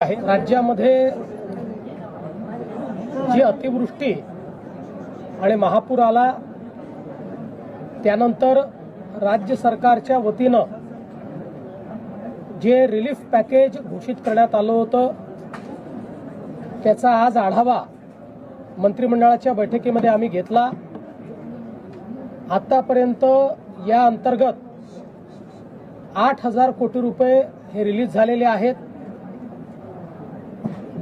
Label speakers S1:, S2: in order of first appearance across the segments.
S1: आहे. राज्यामध्ये जी अतिवृष्टी आणि महापूर आला त्यानंतर राज्य सरकारच्या वतीनं जे रिलीफ पॅकेज घोषित करण्यात आलं होतं त्याचा आज आढावा मंत्रिमंडळाच्या बैठकीमध्ये आम्ही घेतला. आतापर्यंत या अंतर्गत आठ हजार कोटी रुपये हे रिलीज झालेले आहेत.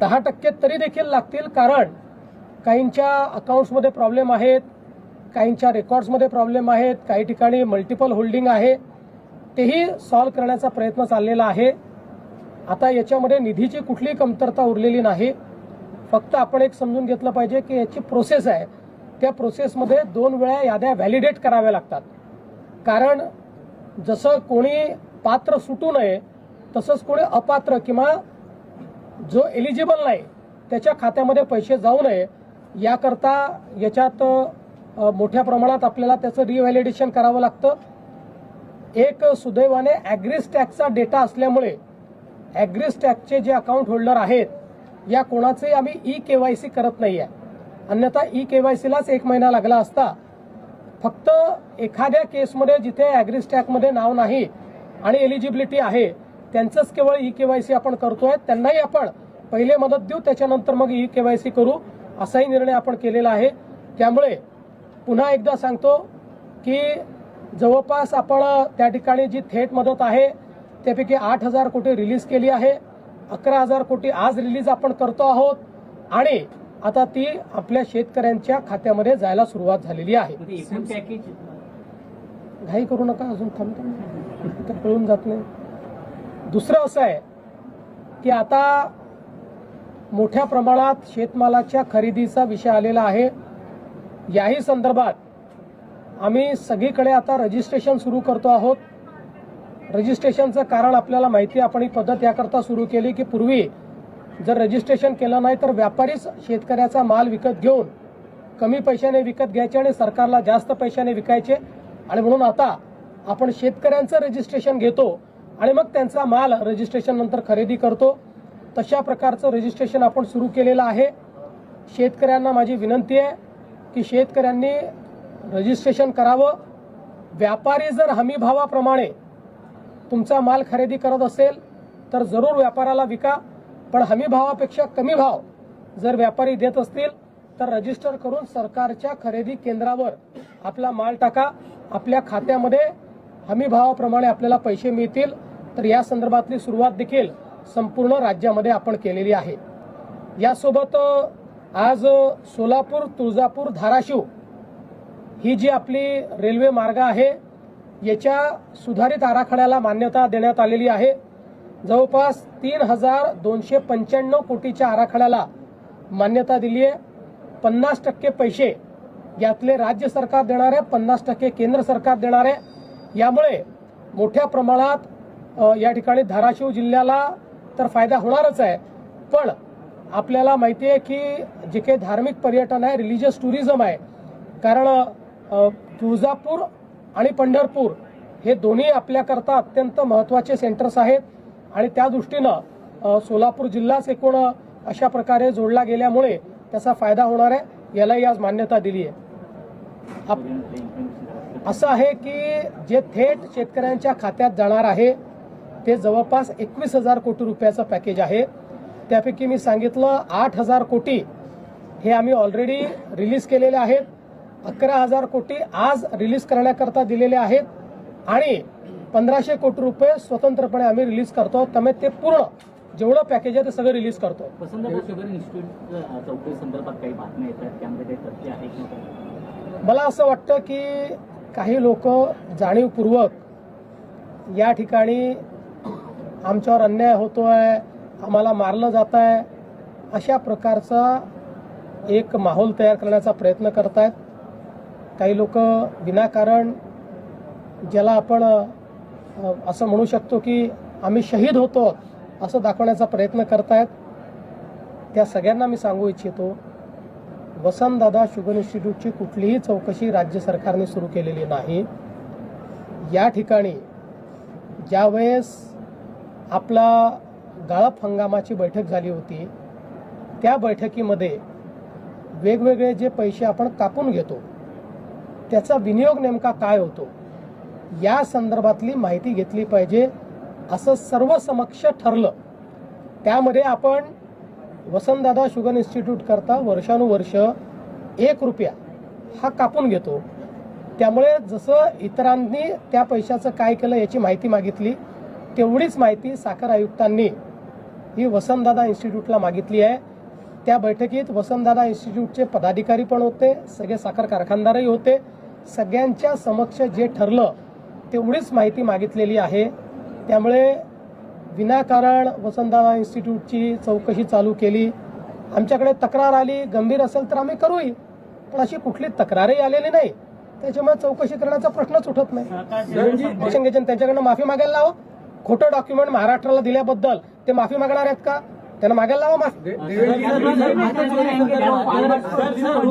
S1: दहा टक्के तरी देखील लागतील कारण काहींच्या अकाउंट्समध्ये प्रॉब्लेम आहेत काहींच्या रेकॉर्ड्समध्ये प्रॉब्लेम आहेत काही ठिकाणी मल्टिपल होल्डिंग आहे. तेही सॉल्व्ह करण्याचा प्रयत्न चाललेला आहे. आता याच्यामध्ये निधीची कुठलीही कमतरता उरलेली नाही. फक्त आपण एक समजून घेतलं पाहिजे की याची प्रोसेस आहे. त्या प्रोसेसमध्ये दोन वेळा याद्या व्हॅलिडेट कराव्या लागतात. कारण जसं कोणी पात्र सुटू नये तसंच कोणी अपात्र किंवा जो एलिजिबल नाही त्याच्या खात्यामध्ये पैसे जाऊ नये याकरता याच्यात मोठ्या प्रमाणात आपल्याला त्याचं रिव्हॅलिडेशन करावं लागतं. एक सुदैवाने ॲग्रिस टॅक्सचा डेटा असल्यामुळे ॲग्रीस टॅक्सचे जे अकाउंट होल्डर आहेत या कोणाचंही आम्ही ई के वाय सी करत नाही आहे अन्यथा ई के वाय सीलाच एक महिना लागला असता फक्त एखाद्या केसमध्ये जिथे ॲग्रीस टॅक्समध्ये नाव नाही आणि एलिजिबिलिटी आहे त्यांचंच केवळ ई के वाय सी आपण करतोय त्यांनाही आपण पहिले मदत देऊ त्याच्यानंतर मग ई के वाय सी करू असाही निर्णय आपण केलेला आहे. त्यामुळे पुन्हा एकदा सांगतो की जवळपास आपण त्या ठिकाणी जी थेट मदत आहे त्यापैकी आठ हजार कोटी रिलीज केली आहे. अकरा हजार कोटी आज रिलीज आपण करतो आहोत आणि आता ती आपल्या शेतकऱ्यांच्या खात्यामध्ये जायला सुरुवात झालेली आहे.
S2: पॅकेज
S1: घाई करू नका अजून थांबतो. तर कळून जात नाही. दुसरं असं आहे की आता मोठ्या प्रमाणात शेतमालाच्या खरेदीचा विषय आलेला आहे. याही संदर्भात आम्ही सगळीकडे आता रजिस्ट्रेशन सुरू करतो आहोत. रजिस्ट्रेशनचं कारण आपल्याला माहिती आपण ही पद्धत याकरता सुरू केली की पूर्वी जर रजिस्ट्रेशन केलं नाही तर व्यापारीच शेतकऱ्याचा माल विकत घेऊन कमी पैशाने विकत घ्यायचे आणि सरकारला जास्त पैशाने विकायचे. आणि म्हणून आता आपण शेतकऱ्यांचं रजिस्ट्रेशन घेतो. आणि मग त्यांचा माल रजिस्ट्रेशन नंतर खरेदी करतो. तशा प्रकारचं रजिस्ट्रेशन आपण सुरू केलेलं आहे. शेतकऱ्यांना माझी विनंती आहे की शेतकऱ्यांनी रजिस्ट्रेशन करावं. व्यापारी जर हमी भावाप्रमाणे तुमचा माल खरेदी करत असेल तर जरूर व्यापाराला विका. पण हमी भावापेक्षा कमी भाव जर व्यापारी देत असतील तर रजिस्टर करून सरकारच्या खरेदी केंद्रावर आपला माल टाका. आपल्या खात्यामध्ये हमी भावाप्रमाणे आपल्याला पैसे मिळतील. तर या संदर्भातली सुरुवात देखील संपूर्ण राज्यामध्ये आपण केलेली आहे. यासोबत आज सोलापूर तुळजापूर धाराशिव ही जी आपली रेल्वे मार्ग आहे याच्या सुधारित आराखड्याला मान्यता देण्यात आलेली आहे. जवळपास तीन हजार दोनशे पंच्याण्णव कोटीच्या आराखड्याला मान्यता दिली आहे. पन्नास टक्के पैसे यातले राज्य सरकार देणार आहे पन्नास टक्के केंद्र सरकार देणार. आहे यामुळे मोठ्या प्रमाणात या ठिकाणी धाराशिव जिल्ह्याला तर फायदा होणारच आहे. पण आपल्याला माहिती आहे की जे काही धार्मिक पर्यटन आहे रिलिजियस टुरिझम आहे कारण तुळजापूर आणि पंढरपूर हे दोन्ही आपल्याकरता अत्यंत महत्त्वाचे सेंटर्स आहेत आणि त्या दृष्टीनं सोलापूर जिल्हाच एकूण अशा प्रकारे जोडला गेल्यामुळे त्याचा फायदा होणार आहे यालाही आज मान्यता दिली आहे. आप- असं आहे की जे थेट शेतकऱ्यांच्या खात्यात जाणार आहे ते जवळपास एकवीस हजार कोटी रुपयाचं पॅकेज आहे. त्यापैकी मी सांगितलं आठ हजार कोटी हे आम्ही ऑलरेडी रिलीज केलेले आहेत. अकरा हजार कोटी आज रिलीज करण्याकरता दिलेले आहेत. आणि पंधराशे कोटी रुपये स्वतंत्रपणे आम्ही रिलीज करतो. त्यामुळे ते पूर्ण जेवढं पॅकेज आहे ते सगळं रिलीज करतो? मला असं वाटतं की काही लोक जाणीवपूर्वक या ठिकाणी आमच्यावर अन्याय होतो आहे आम्हाला मारलं जात आहे अशा प्रकारचा एक माहोल तयार करण्याचा प्रयत्न करत आहेत काही लोक विनाकारण ज्याला आपण असं म्हणू शकतो की आम्ही शहीद होतो असं दाखवण्याचा प्रयत्न करतायत. त्या सगळ्यांना मी सांगू इच्छितो वसंतदादा शुगर इन्स्टिट्यूटची कुठलीही चौकशी राज्य सरकारने सुरू केलेली नाही. या ठिकाणी ज्यावेळेस आपला गाळप हंगामाची बैठक झाली होती. त्या बैठकीमध्ये वेगवेगळे जे पैसे आपण कापून घेतो त्याचा विनियोग नेमका काय होतो? या संदर्भातली माहिती घेतली पाहिजे. असं सर्व समक्ष ठरलं. त्यामध्ये आपण वसंतदादा शुगर इन्स्टिट्यूट करता वर्षानुवर्ष एक रुपया हा कापून घेतो. त्यामुळे जसं इतरांनी त्या पैशाचं काय केलं याची माहिती मागितली तेवढीच माहिती साखर आयुक्तांनी ही वसंतदादा इन्स्टिट्यूटला मागितली आहे. त्या बैठकीत वसंतदादा इन्स्टिट्यूटचे पदाधिकारी पण होते सगळे साखर कारखानदारही होते. सगळ्यांच्या समक्ष जे ठरलं तेवढीच माहिती मागितलेली आहे. त्यामुळे विनाकारण वसंतदादा इन्स्टिट्यूटची चौकशी चालू केली. आमच्याकडे तक्रार आली गंभीर असेल तर आम्ही करूही पण अशी कुठली तक्रारही आलेली नाही. त्याच्यामुळे चौकशी करण्याचा प्रश्नच उठत नाही. त्यांच्याकडनं माफी मागायला लावा. खोटं डॉक्युमेंट महाराष्ट्राला दिल्याबद्दल ते माफी मागणार आहेत का त्यांना मागायला लावा माफी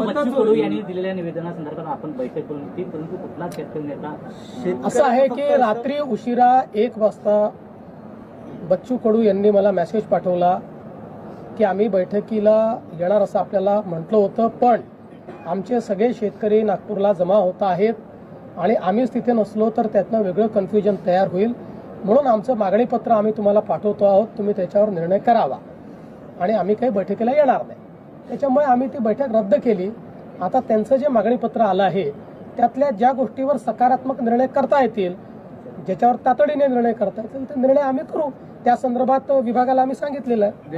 S2: बच्चू कडू यांनी दिलेल्या निवेदनासंदर्भात आपण बैठक बोलली होती परंतु कुठलाच शेतकरी नेता
S1: असं आहे की रात्री उशिरा एक वाजता बच्चू कडू यांनी मला मेसेज पाठवला की आम्ही बैठकीला येणार असं आपल्याला म्हटलं होतं पण आमचे सगळे शेतकरी नागपूरला जमा होत आहेत आणि आम्हीच तिथे नसलो तर त्यातनं वेगळं कन्फ्युजन तयार होईल म्हणून आमचं मागणीपत्र आम्ही तुम्हाला पाठवतो आहोत तुम्ही त्याच्यावर निर्णय करावा. आणि आम्ही काही बैठकीला येणार नाही. त्याच्यामुळे आम्ही ती बैठक रद्द केली. आता त्यांचं जे मागणीपत्र आलं आहे त्यातल्या ज्या गोष्टीवर सकारात्मक निर्णय करता येतील ज्याच्यावर तातडीने निर्णय करता येतील ते निर्णय आम्ही करू. त्या संदर्भात विभागाला आम्ही सांगितलेलं आहे.